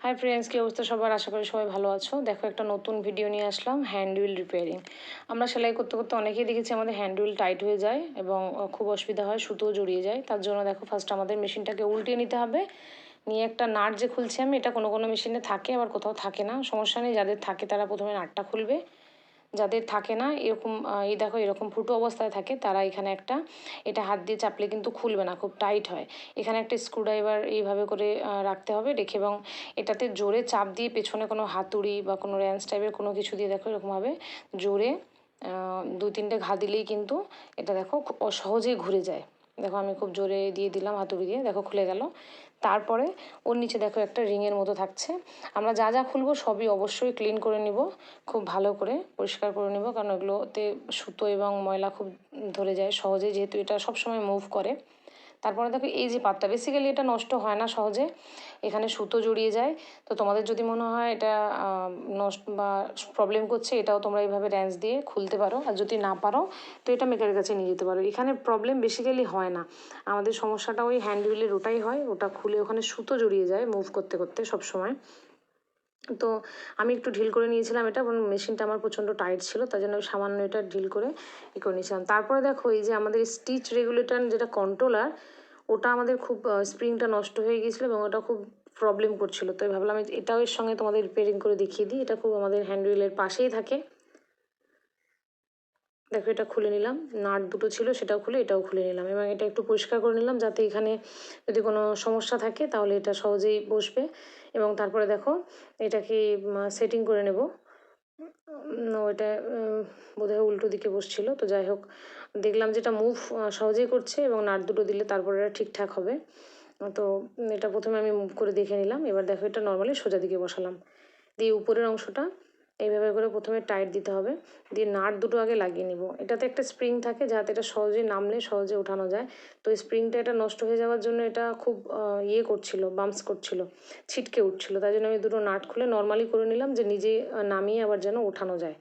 Hi friends কী অবস্থা সবার? আশা করি সবাই ভালো আছো। দেখো, একটা নতুন ভিডিও নিয়ে আসলাম হ্যান্ড হুইল রিপেয়ারিং আমরা সেলাই করতে করতে অনেকেই দেখেছি আমাদের হ্যান্ড হুইল টাইট হয়ে যায় এবং খুব অসুবিধা হয়, সুতোও জড়িয়ে যায়। তার জন্য দেখো ফার্স্ট আমাদের মেশিনটাকে উল্টিয়ে নিতে হবে। নিয়ে একটা নাট যে খুলছি আমি, এটা কোনো কোনো মেশিনে থাকে, আবার কোথাও থাকে না। সমস্যা নেই, যাদের থাকে তারা প্রথমে নাটটা খুলবে। যাদের থাকে না, এরকম এই দেখো এরকম ফুটো অবস্থায় থাকে, তারা এখানে একটা, এটা হাত দিয়ে চাপলে কিন্তু খুলবে না, খুব টাইট হয়। এখানে একটা স্ক্রুড্রাইভার এইভাবে করে রাখতে হবে, রেখে এবং এটাতে জোরে চাপ দিয়ে পেছনে কোনো হাতুড়ি বা কোনো র্যান্স টাইপের কোনো কিছু দিয়ে দেখো এরকমভাবে জোরে দু তিনটে ঘা দিলেই কিন্তু এটা দেখো সহজেই ঘুরে যায়। দেখো আমি খুব জোরে দিয়ে দিলাম হাতুড়ি দিয়ে, দেখো খুলে গেল। তারপরে ওর নিচে দেখো একটা রিংয়ের মতো থাকছে। আমরা যা যা খুলবো সবই অবশ্যই ক্লিন করে নিব, খুব ভালো করে পরিষ্কার করে নিব, কারণ ওগুলোতে সুতো এবং ময়লা খুব ধরে যায় সহজে যেহেতু এটা সবসময় মুভ করে। তারপরে দেখো এই যে পাতটা বেসিক্যালি এটা নষ্ট হয় না সহজে, এখানে সুতো জড়িয়ে যায়। তো তোমাদের যদি মনে হয় এটা নষ্ট বা প্রবলেম করছে, এটাও তোমরা এইভাবে র্যাঞ্চ দিয়ে খুলতে পারো। আর যদি না পারো, তো এটা মেকারের কাছে নিয়ে যেতে পারো। এখানে প্রবলেম বেসিক্যালি হয় না। আমাদের সমস্যাটা ওই হ্যান্ড হুইলের ওটাই হয়। ওটা খুলে ওখানে সুতো জড়িয়ে যায় মুভ করতে করতে সব সময় তো আমি একটু ঢিল করে নিয়েছিলাম এটা মেশিনটা আমার প্রচণ্ড টাইট ছিল তাই জন্য সামান্য এটা ঢিল করে ই করে নিয়েছিলাম। তারপরে দেখো এই যে আমাদের স্টিচ রেগুলেটর যেটা কন্ট্রোলার ওটা আমাদের খুব স্প্রিংটা নষ্ট হয়ে গিয়েছিল এবং ওটা খুব প্রবলেম করছিল। তাই ভাবলাম এটাও এর সঙ্গে তোমাদের রিপেয়ারিং করে দেখিয়ে দিই। এটা খুব আমাদের হ্যান্ডউইলের পাশেই থাকে। দেখো এটা খুলে নিলাম, নাট দুটো ছিল সেটাও খুলে, এটাও খুলে নিলাম এবং এটা একটু পরিষ্কার করে নিলাম যাতে এখানে যদি কোনো সমস্যা থাকে তাহলে এটা সহজেই বসবে। এবং তারপরে দেখো, এটাকে সেটিং করে নেব। ওইটা বোধহয় উল্টো দিকে বসছিল। তো যাই হোক, দেখলাম যেটা মুভ সহজেই করছে এবং নাট দুটো দিলে তারপরে এটা ঠিকঠাক হবে। তো এটা প্রথমে আমি মুভ করে দেখে নিলাম। এবার দেখো এটা নর্মালি সোজা দিকে বসালাম। দিয়ে উপরের অংশটা এইভাবে করে প্রথমে টাইট দিতে হবে। দিয়ে নাট দুটো আগে লাগিয়ে নিব। এটাতে একটা স্প্রিং থাকে যাতে এটা সহজে নামলে সহজে ওঠানো যায়। তো এই স্প্রিংটা এটা নষ্ট হয়ে যাওয়ার জন্য এটা খুব ইয়ে করছিল বাম্পস করছিল, ছিটকে উঠছিল। তাই জন্য আমি দুটো নাট খুলে নর্মালি করে নিলাম যে নিজে নামিয়ে আবার যেন ওঠানো যায়।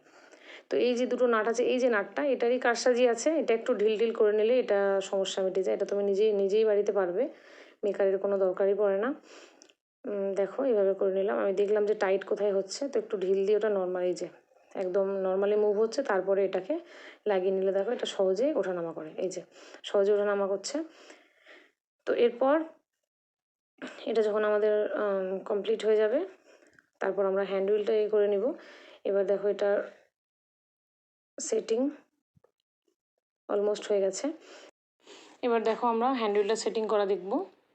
তো এই যে দুটো নাট আছে, এই যে নাটটা, এটারই কারসাজি আছে। এটা একটু ঢিল ঢিল করে নিলে এটা সমস্যা মিটে যায়। এটা তুমি নিজেই নিজেই বাড়িতে পারবে। মেকারের কোনো দরকারই পড়ে না। দেখো এইভাবে করে নিলাম। আমি দেখলাম যে টাইট কোথায় হচ্ছে, তো একটু ঢিল দিয়ে ওটা নর্মালি যে, একদম নর্মালি মুভ হচ্ছে, তারপরে এটাকে লাগিয়ে নিলে দেখো, এটা সহজেই ওঠানামা করে। এই যে, সহজে ওঠানামা করছে। তো এরপর এটা যখন আমাদের কমপ্লিট হয়ে যাবে, তারপর আমরা হ্যান্ড হুইলটা এ করে নিব। এবার দেখো, এটার সেটিং অলমোস্ট হয়ে গেছে। এবার দেখো, আমরা হ্যান্ড হুইলটা সেটিং করা দেখব।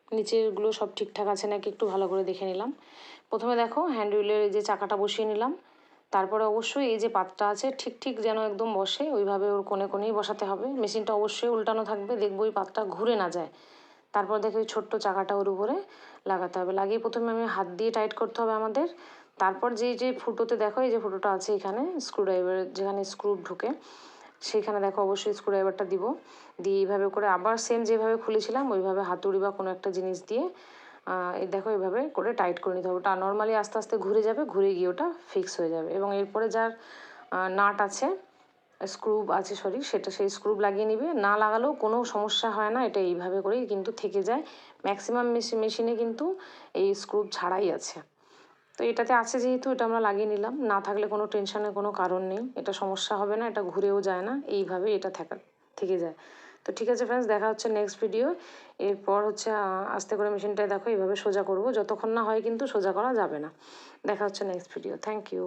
নিচেরগুলো সব ঠিকঠাক আছে নাকি একটু ভালো করে দেখে নিলাম। প্রথমে দেখো হ্যান্ড হুইলের যে চাকাটা বসিয়ে নিলাম। তারপরে অবশ্যই এই যে পাতটা আছে ঠিক ঠিক যেন একদম বসে, ওইভাবে ওর কোণে কোণেই বসাতে হবে। মেশিনটা অবশ্যই উল্টানো থাকবে, দেখব ওই পাতটা ঘুরে না যায়। তারপর দেখো ওই ছোট্ট চাকাটা ওর উপরে লাগাতে হবে। লাগিয়ে প্রথমে আমি হাত দিয়ে টাইট করতে হবে আমাদের। তারপর যে যে ফুটোতে দেখো, এই যে ফুটোটা আছে এখানে স্ক্রুড্রাইভার যেখানে স্ক্রু ঢুকে সেইখানে দেখো অবশ্যই স্ক্রুড্রাইভারটা দিব। দিয়ে এইভাবে করে আবার সেম যেভাবে খুলেছিলাম, ওইভাবে হাতুড়ি বা কোনো একটা জিনিস দিয়ে এই দেখো এইভাবে করে টাইট করে নিতে হবে। ওটা নর্মালি আস্তে আস্তে ঘুরে যাবে, ঘুরে গিয়ে ওটা ফিক্স হয়ে যাবে। এবং এরপরে যার নাট আছে স্ক্রুব আছে সরি সেটা সেই স্ক্রুব লাগিয়ে নিবে। না লাগালেও কোনো সমস্যা হয় না, এটা এইভাবে করেই কিন্তু থেকে যায়। ম্যাক্সিমাম মেশিনে কিন্তু এই স্ক্রুব ছাড়াই আছে। তো এটাতে আছে যেহেতু, এটা আমরা লাগিয়ে নিলাম। না থাকলে কোনো টেনশনের কোনো কারণ নেই। এটা সমস্যা হবে না, এটা ঘুরেও যায় না। এইভাবে এটা থাকা, থেকে যায়। তো ঠিক আছে ফ্রেন্ডস দেখা হচ্ছে নেক্সট ভিডিও এরপর হচ্ছে আস্তে করে মেশিনটায় দেখো, এইভাবে সোজা করব। যতক্ষণ না হয় কিন্তু সোজা করা যাবে না। দেখা হচ্ছে নেক্সট ভিডিও থ্যাংক ইউ